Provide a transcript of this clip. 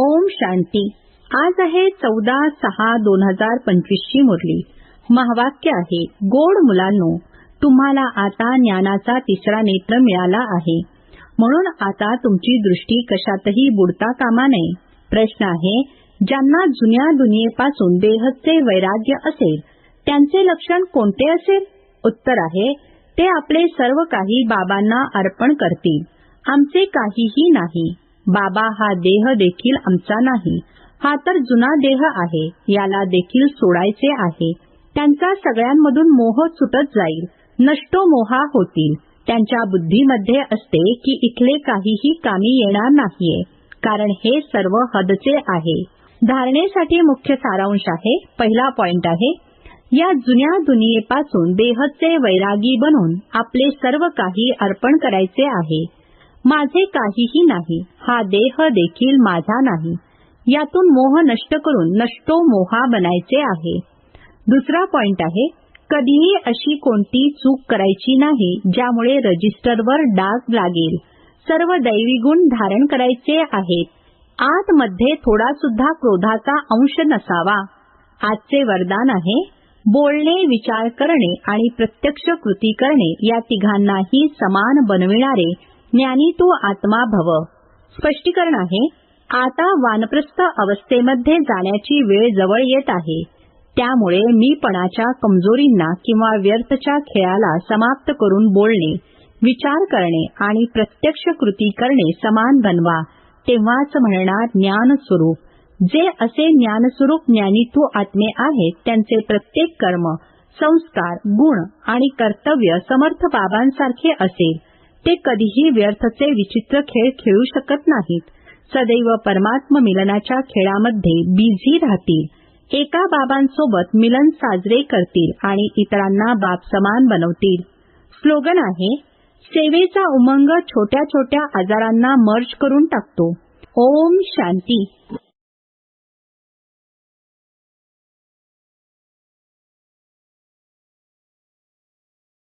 ओम शांती. आज आहे चौदा सहा दोन हजार पंचवीस ची मुरली. महावाक्य आहे गोड मुलांनो तुम्हाला आता ज्ञानाचा तिसरा नेत्र मिळाला आहे. म्हणून आता तुमची दृष्टी कशातही बुडता कामा नये. प्रश्न आहे ज्यांना जुन्या दुनियेपासून देहचे वैराग्य असेल त्यांचे लक्षण कोणते असेल? उत्तर आहे ते आपले सर्व काही बाबांना अर्पण करतील. आमचे काहीही नाही. बाबा हा देह देखील आमचा नाही. हा तर जुना देह आहे. याला देखील सोडायचे आहे. त्यांचा सगळ्यांमधून मोह सुटत जाईल. नष्टो मोहा होतील. त्यांच्या बुद्धीमध्ये असते की इथले काहीही कामी येणार नाहीये. कारण हे सर्व हदचे आहे. धारणेसाठी मुख्य सारांश आहे. पहिला पॉइंट आहे या जुन्या दुनियेपासून देहचे वैरागी बनून आपले सर्व काही अर्पण करायचे आहे. माझे काहीही नाही हा देह देखील माझा नाही. यातून मोह नष्ट करून नष्टो मोहा बनायचे आहे. दुसरा पॉइंट आहे कधीही अशी कोणती चूक करायची नाही ज्यामुळे रजिस्टरवर डाग लागेल. सर्व दैवी गुण धारण करायचे आहेत. आतमध्ये थोडा सुद्धा क्रोधाचा अंश नसावा. आजचे वरदान आहे बोलणे विचार करणे आणि प्रत्यक्ष कृती करणे या तिघांनाही समान बनविणारे ज्ञानी तू आत्मा भव. स्पष्टीकरण आहे आता वानप्रस्थ अवस्थेमध्ये जाण्याची वेळ जवळ येत आहे. त्यामुळे मीपणाच्या कमजोरींना किंवा व्यर्थच्या खेळाला समाप्त करून बोलणे विचार करणे आणि प्रत्यक्ष कृती करणे समान बनवा तेव्हाच म्हणणार ज्ञानस्वरूप. जे असे ज्ञानस्वरूप ज्ञानीतू आत्मे आहेत त्यांचे प्रत्येक कर्म संस्कार गुण आणि कर्तव्य समर्थ बाबांसारखे असेल. ते कधीही व्यर्थचे विचित्र खेळ खेळू शकत नाहीत. सदैव परमात्म मिलनाच्या खेळामध्ये बिझी राहतील. एका बाबांसोबत मिलन साजरे करतील आणि इतरांना बाप समान बनवतील. स्लोगन आहे सेवेचा उमंग छोट्या छोट्या आजारांना मर्ज करून टाकतो. ओम शांती.